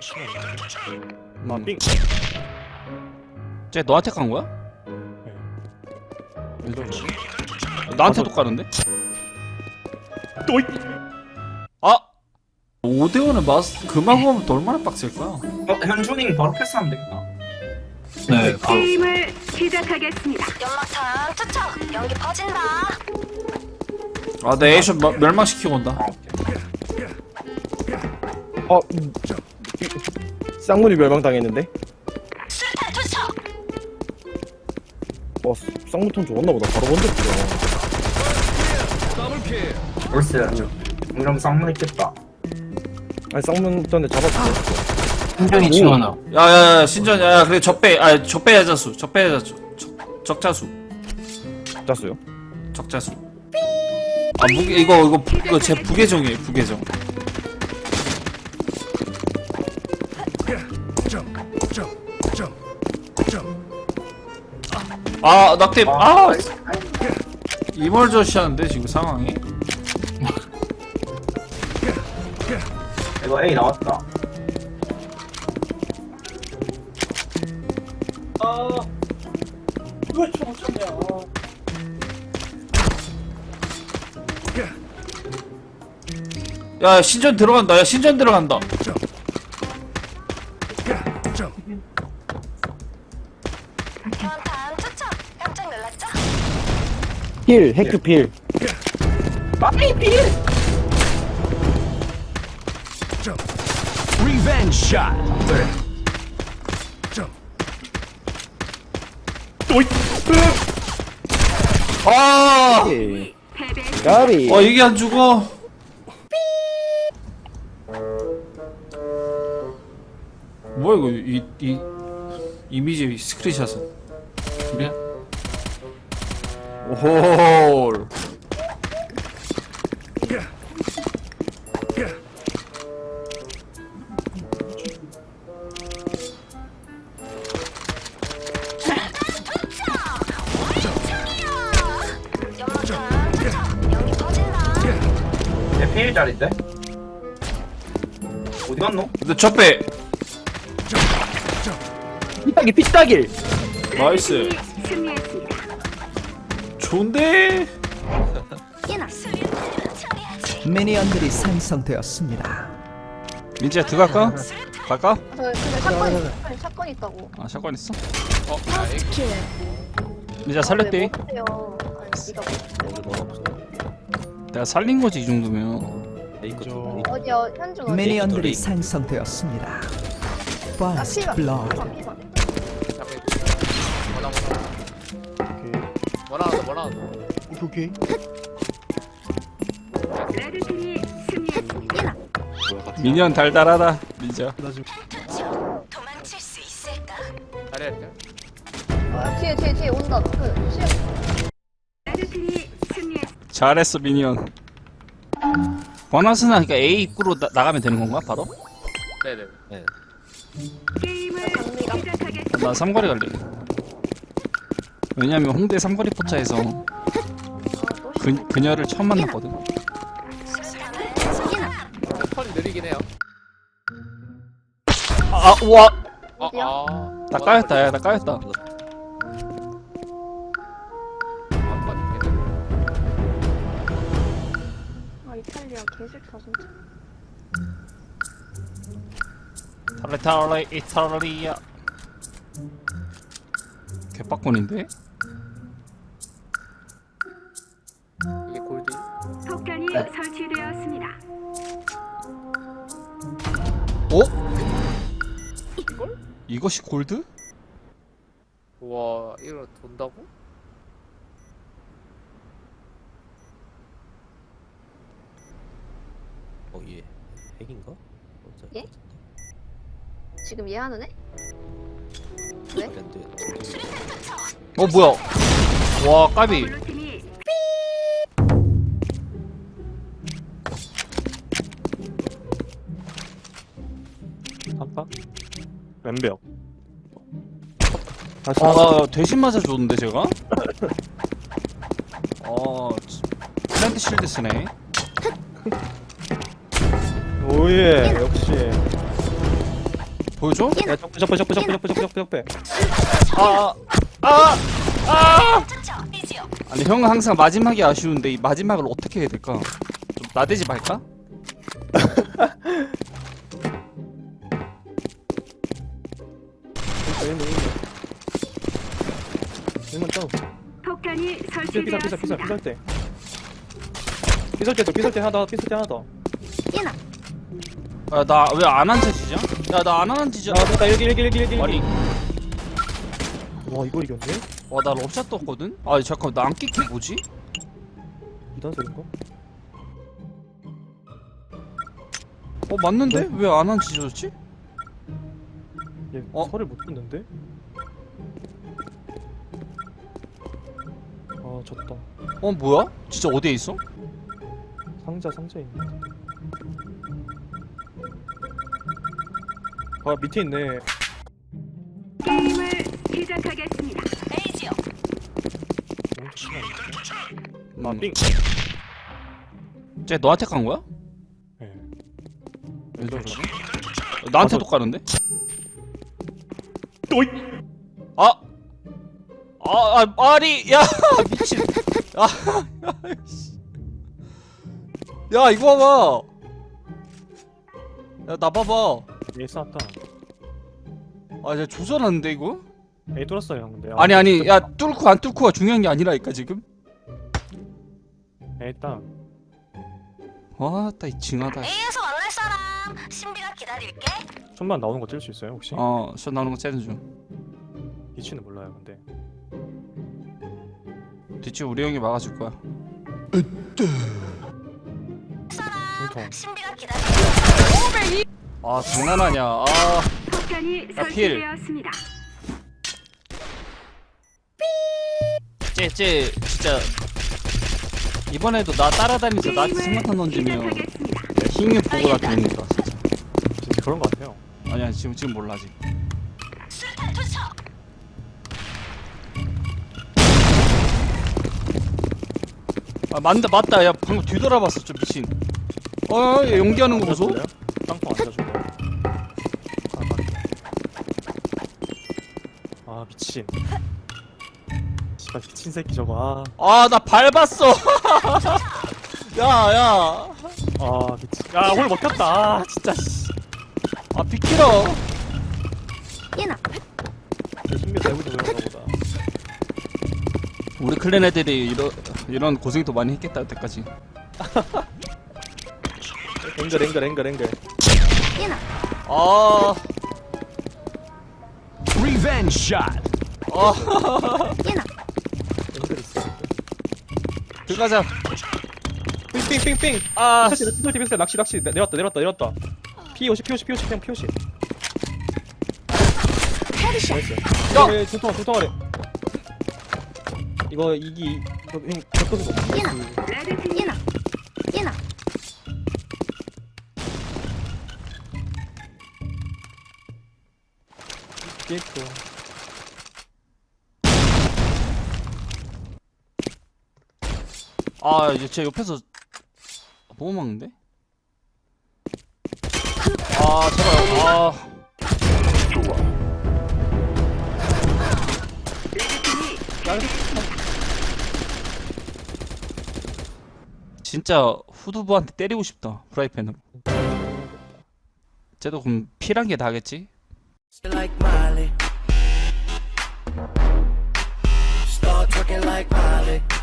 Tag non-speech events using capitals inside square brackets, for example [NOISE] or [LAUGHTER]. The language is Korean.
시간 음. 아삥 쟤 너한테 간 거야? 왼쪽 나한테도 가는데? 또이 아! 5대5는 마스 그만 보면 또 얼마나 빡셀 거야? 어, 현준이 바로 패스하면 되겠다. 네, 바로. 게임을 시작하겠습니다. 연막탄 투척 연기 퍼진다 아, 내 에이션 마- 멸망시키고 온다. 어 음, 이- 쌍문이 멸망당했는데 어 쌍문톤 좋았나 보다 바로 원적 들어 올스 이러면 쌍문 있겠다. 아니 쌍문 ton에 잡았어 한정이 층 하나. 야, 야, 야, 신전, 야, 야, 그래, 적배, 아, 적배 야자수, 적배 야자수, 적, 적자수, 짰어요 적자수. 아, 무게, 이거, 이거, 부- 이거 제 부계정이에요, 부계정. 아, 낙대, 아! 이멀저시하는데, 지금 상황이? 이거 A 나왔다. 야, 신전 들어간다, 야, 신전 들어간다. 필 해큐 필 아! 예. 패배 까비 어, 이게 안 죽어? 뭐야, 이거, 이, 이, 이미지 스크린샷은. 그래? 오호. 어디 갔노? 근데 적배! 피따길 피따길 나이스. 승리했습니다. 좋은데? 미니언들이 생성되었습니다. 민지야, 들어갈까? 갈까? 저 근데 사건 아니 사건 있다고. 아, 샷건 있어? 킬. 민지야, 살렸대. 못해요. 아니 네가 내가 살린 거지, 이 정도면. 저 어디요? 현중 어디? 미니언들이 생성되었습니다. First 피반. blood. 피반, 피 반. 오케이 레드팀이 승리했습니다. 미니언 달달하다, 민지야. 도망칠 수 있을까? 어, 뒤에 뒤에 뒤에 온다. 그 시험. 잘했어, 미니언. 버나스는 그러니까 A 입구로 나, 나가면 되는 건가, 바로? 게임을 갑니다. 시작하겠습니다. 나 삼거리 갈래. 왜냐면 홍대 삼거리 포차에서 아, 또 그, 그녀를 처음 만났거든. 턴이 느리긴 해요. 아, 우와! 어디야? 아, 나 까였다, 야, 나 까였다. 아 이탈리아 개술사 진짜. 탈레탈레 이탈리아. 개빡콘인데? 이것이 골드? 우와, 이거 돈다고? 어, 얘 핵인가? 어쩌- 예? 지금 얘 하는 애? 왜? 어, 뭐야? 와, 까비. 왼벽 다시 아, 대신 맞아줬는데, 제가? 어, 플랜트 실드 쓰네. 오예 역시 보여줘? 야 점프 점프 점프 점프 점프 점프 점프 아, 아, 아! 이지요 아니 형은 항상 마지막이 아쉬운데 이 마지막을 어떻게 해야 될까? 좀 나대지 말까? [LAUGHS] 일문 일문 점프 폭탄이 피설 피설 피설 피설 설치되었습니다. 피설 때 피설 때도 피설 때 하나 더 피설 때 하나 더 예나. 야나왜 안 앉아지냐? 야나 안 앉아지냐? 아, 됐다. 일기, 일기, 일기, 일기. 아니 와, 이걸 이겼네? 와 나 럽샷 떴거든? 아 잠깐 나안 끼기 뭐지? 이단 소린가? 어 맞는데? 왜 안 앉아졌지? 얘 어? 설을 못 듣는데? 아, 졌다. 어 뭐야? 진짜 어디에 있어? 상자, 상자에 있네. 아, 밑에 있네. 게임을 시작하겠습니다. 에이지요. 삥. 쟤 너한테 간 거야? 예. 왜 저러지? 나한테도 까는데? 오이! 아! 아, 아, 아니, 야, 미친. 아, 씨. 야, 이거 봐봐. 야, 나 봐봐. 얘 쐈다. 아, 쟤 조절하는데, 이거? 에이, 뚫었어요, 형. 근데. 아니, 아니, 야, 뚫고 안 뚫고가 중요한 게 아니라니까, 지금? 에이, 딱. 아, 따, 이 징하다. A에서 만날 사람 신비가 기다릴게 천만 나오는 거 찔 수 있어요, 혹시? 어, 션 나오는 거 째는 중. 위치는 몰라요, 근데. 뒤치 우리 형이 막아줄 거야. 중통. 신비가 기다릴게 아, 장난하냐. 아, 폭탄이 야, 필. 설치되었습니다. 쟤, 쟤, 진짜. 이번에도 나 따라다니면서 나한테 승마탄 던지면 시작하겠습니다. 힘이 보고 다니니까 진짜. 진짜 그런 거 같아요. 아니야 지금 지금 몰라 투척 아 맞다 맞다 야 방금 뒤돌아봤어 좀 미친. 어얘 연기하는 거 보소? 앉아줄래요? 땅콩 앉아줄래요? 아, 아. 아, 미친. 씨발, 미친 새끼 저거. 아, 아나 밟았어. [LAUGHS] 야야. 아 미친. 야, 오늘 먹혔다. 아, 진짜. 씨. 아 비키러. 예나. 신비 대부분 그런가 보다. 우리 클랜 애들이 이런 이런 고생도 많이 했겠다 여태까지. 앵글, 앵글, 앵글, 앵글. 예나. 아. 리벤지 샷. 아. 앵글 있어. 들어가자. 삥삥삥삥. 아. 피서시. 낚시, 낚시. 내- 내렸다, 내렸다, 내렸다. P50, P50, P50, 그냥 P50. 헤드샷. 나이스. 야! 야! 중통, 중통하래. 이거, 이기, 이거, 형. 예나. 레드팀 예나. 예나. 게이트. 아 이제 제 옆에서 보고 막는데? 아 제발 아 진짜 후두부한테 때리고 싶다 프라이팬으로 쟤도 그럼 피란 게 다겠지? Start twerking like Miley.